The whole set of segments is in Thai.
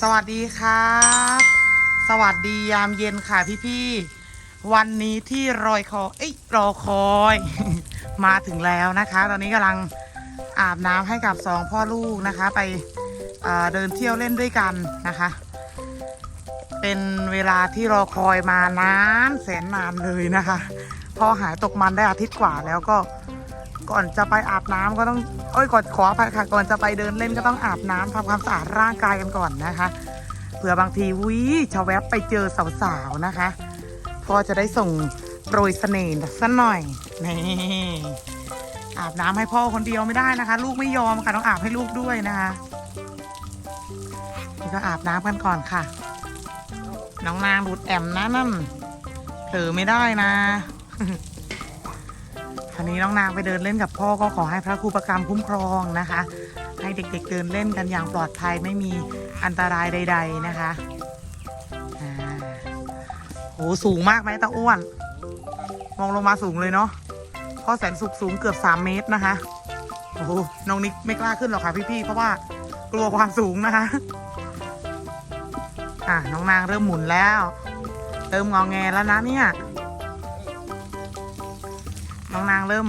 สวัสดีครับ สวัสดียามเย็นค่ะพี่ๆวันนี้ที่รอยคอเอ้ยรอคอย มาถึงแล้วนะคะ ตอนนี้กำลังอาบน้ำให้กับสองพ่อลูกนะคะ ไปเเดินเที่ยวเล่นด้วยกันนะคะ เป็นเวลาที่รอคอยมานานแสนนานเลยนะคะ พอหายตกมันได้อาทิตย์กว่าแล้วก็ ก่อนจะไปอาบน้ำก็ต้องเอ้ยก่อนขออภัยค่ะก่อนจะไปเดินเล่นก็ต้องอาบน้ำทำความสะอาดร่างกายกันก่อนนะคะเผื่อบางทีวิชาวแวบไปเจอสาวๆนะคะพ่อจะได้ส่งโปรยเสน่ห์สักหน่อยนี่อาบน้ำให้พ่อคนเดียวไม่ได้นะคะ ลูกไม่ยอมค่ะต้องอาบให้ลูกด้วยนะคะนี่ก็อาบน้ำกันก่อนค่ะ น้องนางดูดแอมนะนั่นเผลอไม่ได้นะ คราวนี้น้องนางไปเดินเล่นกับพ่อก็ขอให้พระครูประกรรมคุ้มครองนะคะ ให้เด็กๆเดินเล่นกันอย่างปลอดภัยไม่มีอันตรายใด ๆนะคะอ่าโหสูงมากไหมตาอ้วน มองลงมาสูงเลยเนาะพ่อแสนสุขสูงเกือบ3เมตรนะคะโอ้โหน้องนิกไม่กล้าขึ้นหรอกค่ะพี่ๆเพราะว่ากลัวความสูงนะคะอะน้องนางเริ่มหมุนแล้วเริ่มงอแงแล้วนะเนี่ย น้องนางเริ่ม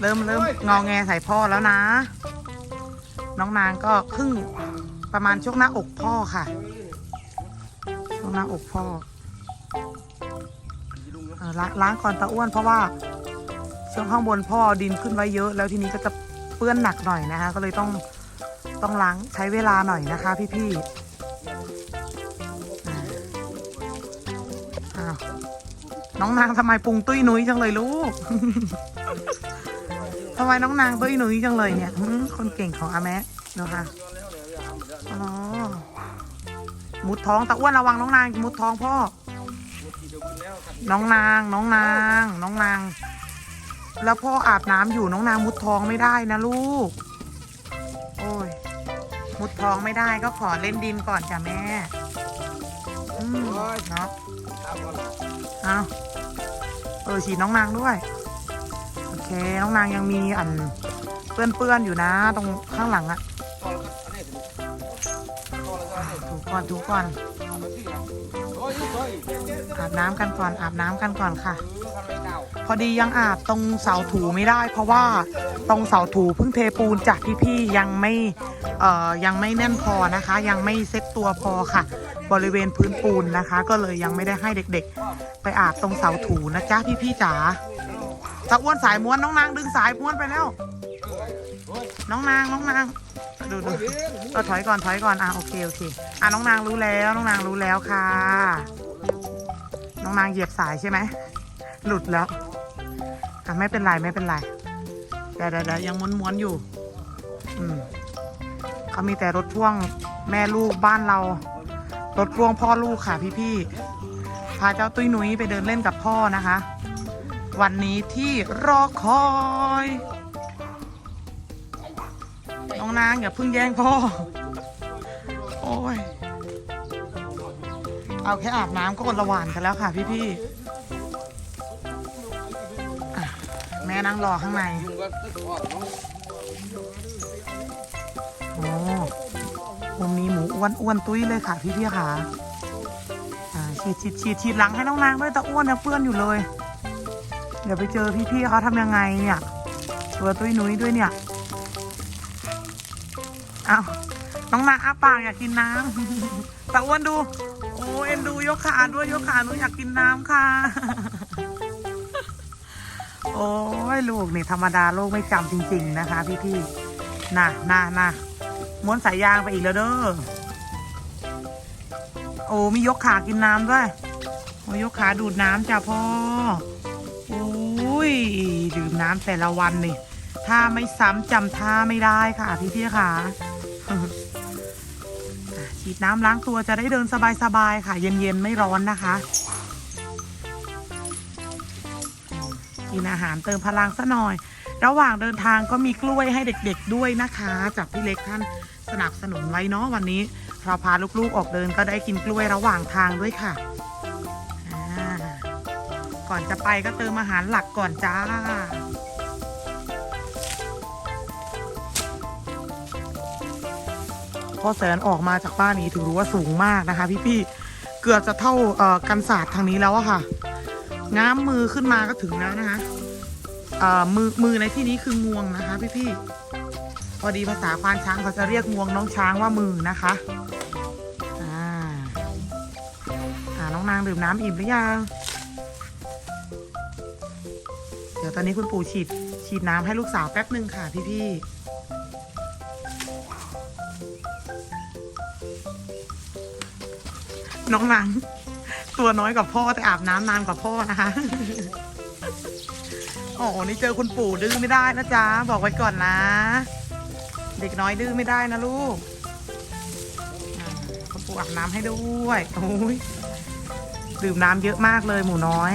เริ่มเริ่มงอแงใส่พ่อแล้วนะ น้องนางก็ครึ่งประมาณช่วงหน้าอกพ่อค่ะ ช่วงหน้าอกพ่อเออล้างล้างก่อนตาอ้วนเพราะว่าช่วงข้างบนพ่อเอาดินขึ้นไว้เยอะ แล้วทีนี้ก็จะเปื้อนหนักหน่อยนะคะ ก็เลยต้องต้องล้างใช้เวลาหน่อยนะคะ พี่ๆ น้องนางทำไมปรุงตุ้ยนุ้ยจังเลยลูกทำไมน้องนางตุ้ยนุ้ยจังเลยเนี่ยคนเก่งของอาแมะเนาะค่ะอ๋อมุดท้องตะอ้วนระวังน้องนางมุดท้องพ่อ น้องนางน้องนาง น้องนาง แล้วพ่ออาบน้ำอยู่น้องนางมุดท้องไม่ได้นะลูก โอ้ย มุดท้องไม่ได้ก็ขอเล่นดินก่อนจ้ะแม่ อืมเนาะ เอาเออฉีดน้องนางด้วย โอเค น้องนางยังมีอันเปื้อนๆอยู่นะ ตรงข้างหลังอะถูก่อนถูก่อน อาบน้ำกันก่อน อาบน้ำกันก่อนค่ะ พอดียังอาบตรงเสาถูไม่ได้ เพราะว่าตรงเสาถูเพิ่งเทปูนจากพี่ๆยังไม่เอ่อยังไม่แน่นพอนะคะ ยังไม่เซ็ตตัวพอค่ะ บริเวณพื้นปูนนะคะ ก็เลยยังไม่ได้ให้เด็กๆ ไปอาบตรงเสาถูนะจ๊ะพี่ๆจ๋าตะอ้วนสายม้วนน้องนางดึงสายม้วนไปแล้ว น้องนางน้องนางดูดูก็ถอยก่อนถอยก่อนอะโอเคโอเคอะน้องนางรู้แล้วน้องนางรู้แล้วค่ะ น้องนางเหยียบสายใช่ไหมหลุดแล้ว อะไม่เป็นไรไม่เป็นไรเดี๋ยวเดี๋ยวยังม้วนม้วนๆอยู่ อืมเขามีแต่รถพ่วงแม่ลูกบ้านเรา รถพ่วงพ่อลูกค่ะพี่ๆพาเจ้าตุ้ยนุ้ยไปเดินเล่นกับพ่อนะคะ วันนี้ที่รอคอยน้องนางอย่าเพิ่งแย่งพ่อ โอ้ย เอาแค่อาบน้ำก็อดละหวานกันแล้วค่ะพี่ๆ แม่นั่งรอข้างในโอ้มุมนี้หมูอ้วนอ้วนตุ้ยเลยค่ะพี่ๆค่ะอ่าฉีดฉีดฉีดฉีดหลังให้น้องนางด้วยตะอ้วนเนี่ยเปื้อนอยู่เลย เดี๋ยวไปเจอพี่ๆเขาทำยังไงเนี่ยตัวตุ้ยนุ้ยด้วยเนี่ยเอาน้องนางอ้าปากอยากกินน้ำตะอ้วนดู โอ้เอ็นดูยกขาด้วยยกขาหนูอยากกินน้ำค่ะ โอ้ยลูกนี่ธรรมดาโลกไม่จำจริง ๆ นะคะ พี่ๆน่ะน่ะน่ะม้วนสายยางไปอีกแล้วเด้อโอ้มียกขากินน้ำด้วยโอ้ยกขาดูดน้ำจ้ะพ่อโอ้ยดื่มน้ำแต่ละวันนี่ถ้าไม่ซ้ำจำท่าไม่ได้ค่ะ พี่ๆค่ะอะฉีดน้ำล้างตัวจะได้เดินสบายๆค่ะ เย็นๆไม่ร้อนนะคะ กินอาหารเติมพลังซะหน่อย ระหว่างเดินทางก็มีกล้วยให้เด็กๆด้วยนะคะ จากพี่เล็กท่านสนับสนุนไว้เนาะวันนี้เราพาลูกๆออกเดินก็ได้กินกล้วยระหว่างทางด้วยค่ะ ก่อนจะไปก็เติมอาหารหลักก่อนจ้าพ่อแสนออกมาจากบ้านนี้ถือว่าสูงมากนะคะ พี่ๆ เกือบจะเท่ากันศาสตร์ทางนี้แล้วอะค่ะ ง้ามมือขึ้นมาก็ถึงแล้วนะคะเอ่อมือมือในที่นี้คืองวงนะคะ พี่ๆพอดีภาษาควานช้างเขาจะเรียกงวงน้องช้างว่ามือนะคะอ่าอ่าน้องนางดื่มน้ำอิ่มหรือยังเดี๋ยวตอนนี้คุณปู่ฉีดฉีดน้ำให้ลูกสาวแป๊บหนึ่งค่ะพี่ๆน้องนาง ตัวน้อยกว่าพ่อแต่อาบน้ำนานกว่าพ่อนะคะโอ้โหนี่เจอคุณปู่ดื้อไม่ได้นะจ๊ะ บอกไว้ก่อนนะ เด็กน้อยดื้อไม่ได้นะลูกคุณปู่อาบน้ำให้ด้วยโอ้ยดื่มน้ำเยอะมากเลยหมูน้อย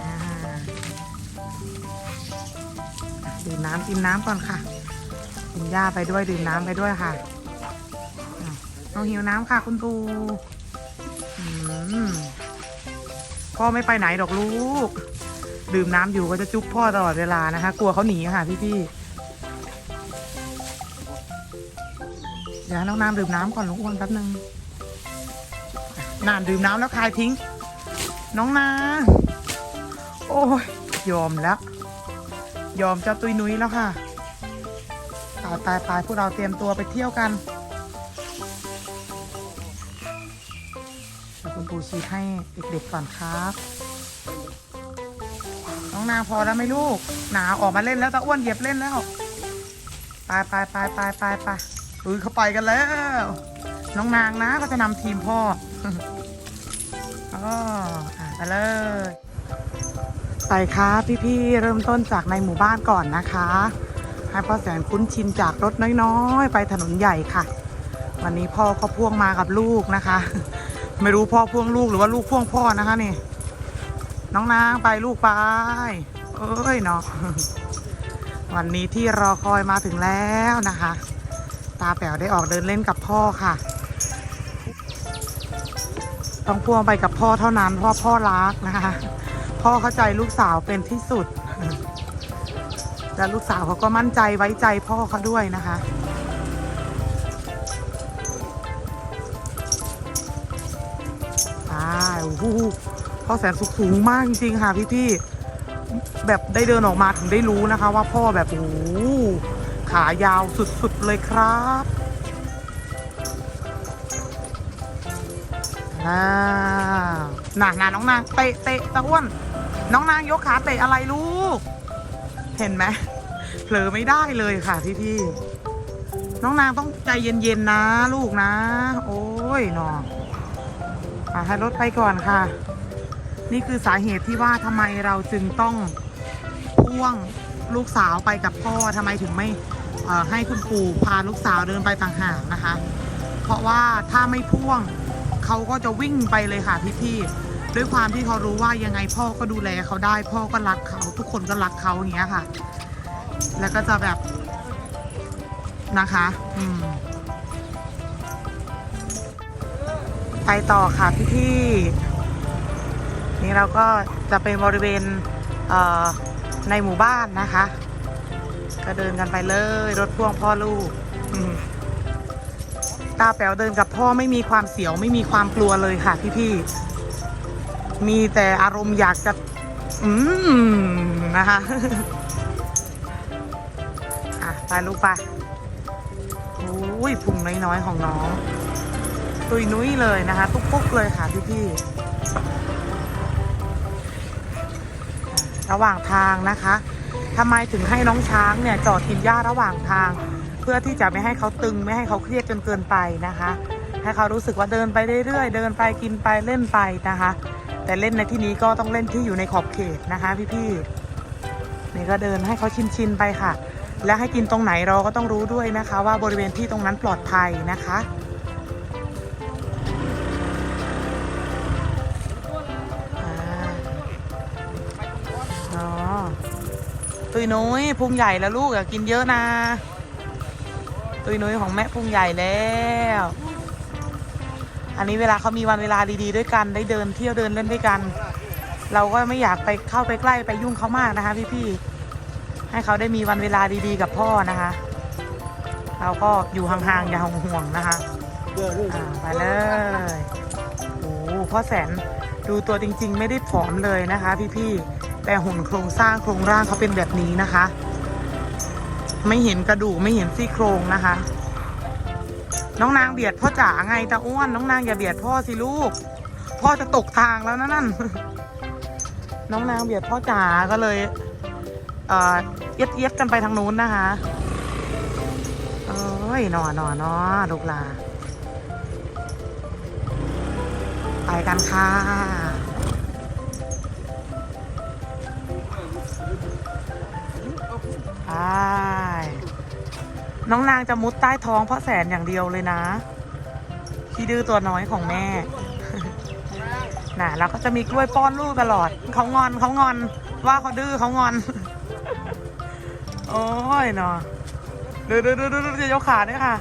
อดื่มน้ำกินน้ำก่อนค่ะกินหญ้าไปด้วยดื่มน้ำไปด้วยค่ะ น้องหิวน้ำค่ะคุณปูอืม พ่อไม่ไปไหนดอกลูก ดื่มน้ำอยู่ก็จะจุ๊บพ่อตลอดเวลานะคะ กลัวเขาหนีค่ะพี่พี่ๆเดี๋ยวน้องน้ำดื่มน้ำก่อนลุงอ้วนแป๊บนึงนานดื่มน้ำแล้วคายทิ้ง น้องนา โอ้ยยอมแล้ว ยอมเจ้าตุยนุ้ยแล้วค่ะตายตายตายพวกเราเตรียมตัวไปเที่ยวกัน ปู่ฉีดให้เด็กๆก่อนครับ น้องนางพอแล้วไหมลูก หนาออกมาเล่นแล้วตาอ้วนเหยียบเล่นแล้ว ไปไปไปไปไปไปอุ้ยเขาไปกันแล้ว น้องนางนะก็จะนำทีมพ่ออ๋อไปเลย ไปครับพี่ๆ เริ่มต้นจากในหมู่บ้านก่อนนะคะให้พ่อแสนคุ้นชินจากรถน้อยๆ ไปถนนใหญ่ค่ะ วันนี้พ่อก็พ่วงมากับลูกนะคะ ไม่รู้พ่อพ่วงลูกหรือว่าลูกพ่วงพ่อนะคะนี่ น้องนางไปลูกไป เอ้ยเนาะวันนี้ที่รอคอยมาถึงแล้วนะคะ ตาแป๋วได้ออกเดินเล่นกับพ่อค่ะ ต้องพ่วงไปกับพ่อเท่านั้นเพราะพ่อรักนะคะ พ่อเข้าใจลูกสาวเป็นที่สุด และลูกสาวเขาก็มั่นใจไว้ใจพ่อเขาด้วยนะคะ โอ้โหพ่อแสนสุขสูงมากจริงๆค่ะพี่พี่ๆแบบได้เดินออกมาถึงได้รู้นะคะ ว่าพ่อแบบโอ้ขายาวสุดๆเลยครับอ่าน่ะน่ะน้องนางเตะเตะตะอ้วน น้องนางยกขาเตะอะไรลูก เห็นไหมเผลอไม่ได้เลยค่ะพี่พี่ๆน้องนางต้องใจเย็นๆนะ ลูกนะ โอ้ยเนาะ อะให้รถไปก่อนค่ะ นี่คือสาเหตุที่ว่าทำไมเราจึงต้องพ่วงลูกสาวไปกับพ่อทำไมถึงไม่ให้คุณปู่พาลูกสาวเดินไปต่างหากนะคะ เพราะว่าถ้าไม่พ่วงเขาก็จะวิ่งไปเลยค่ะพี่ๆด้วยความที่เขารู้ว่ายังไงพ่อก็ดูแลเขาได้ พ่อก็รักเขา ทุกคนก็รักเขาอย่างเงี้ยค่ะ แล้วก็จะแบบนะคะ อืม ไปต่อค่ะพี่พี่นี่เราก็จะเป็นบริเวณเในหมู่บ้านนะคะ ก็เดินกันไปเลยรถพ่วงพ่อลูกตาแป๋วเดินกับพ่อไม่มีความเสียวไม่มีความกลัวเลยค่ะพี่พี่มีแต่อารมณ์อยากจะอืมนะคะอะไปลูกไปโอ้ยพุงน้อยๆของน้อง ตุยนุ้ยเลยนะคะ ตุ๊กปุ๊กเลยค่ะพี่พี่ระหว่างทางนะคะทำไมถึงให้น้องช้างเนี่ยจอดกินหญ้าระหว่างทาง เพื่อที่จะไม่ให้เขาตึงไม่ให้เขาเครียดจนเกินไปนะคะ ให้เขารู้สึกว่าเดินไปเรื่อยๆเดินไปกินไปเล่นไปนะคะ แต่เล่นในที่นี้ก็ต้องเล่นที่อยู่ในขอบเขตนะคะพี่ๆนี่ก็เดินให้เขาชินๆไปค่ะ และให้กินตรงไหนเราก็ต้องรู้ด้วยนะคะ ว่าบริเวณที่ตรงนั้นปลอดภัยนะคะ ตุยนุ้ยพุงใหญ่แล้วลูกอยากินเยอะนะ ตุยนุ้ยของแม่พุงใหญ่แล้ว อันนี้เวลาเขามีวันเวลาดีๆด้วยกันได้เดินเที่ยวเดินเล่นด้วยกัน เราก็ไม่อยากไปเข้าไปใกล้ไปยุ่งเขามากนะคะ พี่ๆให้เขาได้มีวันเวลาดีๆกับพ่อนะคะ เราก็อยู่ห่างๆอย่าห่วงๆนะคะไปเลยโอ้พ่อแสนดูตัวจริง ๆ ไม่ได้ผอมเลยนะคะ พี่ๆ แต่หุ่นโครงสร้างโครงร่างเขาเป็นแบบนี้นะคะ ไม่เห็นกระดูกไม่เห็นซี่โครงนะคะ น้องนางเบียดพ่อจ๋าไงตาอ้วน น้องนางอย่าเบียดพ่อสิลูก พ่อจะตกทางแล้วนะนั่นน้องนางเบียดพ่อจ๋าก็เลย เอ่อเอียดเอียดกันไปทางนู้นนะคะเอ้ยหนอหนอนอลูกลาไปกันค่ะ ไปน้องนางจะมุดใต้ท้องเพ่อแสนอย่างเดียวเลยนะที่ดื้อตัวน้อยของแม่น่ะเราก็จะมีกล้วยป้อนลูกตลอดเขางอนเขางอน ว่าเขาดื้อเขางอน โอ้ยเนาะดูดูดูดูดูจะยกขาด้วยค่ะ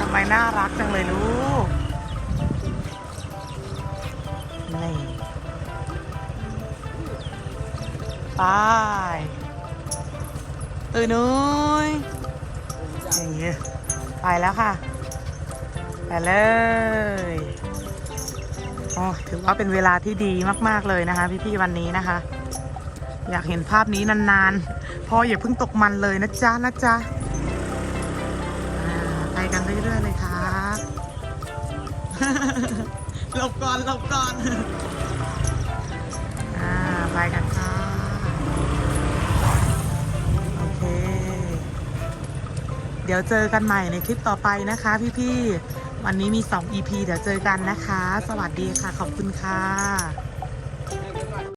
ทำไมน่ารักจังเลยลูกนี่ไป ตื่นนุ้ยอย่างเงี้ยไปแล้วค่ะ ไปเลยโอ้ถือว่าเป็นเวลาที่ดีมาก ๆ เลยนะคะ พี่ ๆ วันนี้นะคะ อยากเห็นภาพนี้นาน ๆ พออย่าเพิ่งตกมันเลยนะจ๊ะ นะจ๊ะอ่าไปกันเรื่อย ๆ เลยครับหลบก่อนหลบก่อน อ่า ไปกัน เดี๋ยวเจอกันใหม่ในคลิปต่อไปนะคะ พี่ๆวันนี้มี 2 EP เดี๋ยวเจอกันนะคะ สวัสดีค่ะ ขอบคุณค่ะ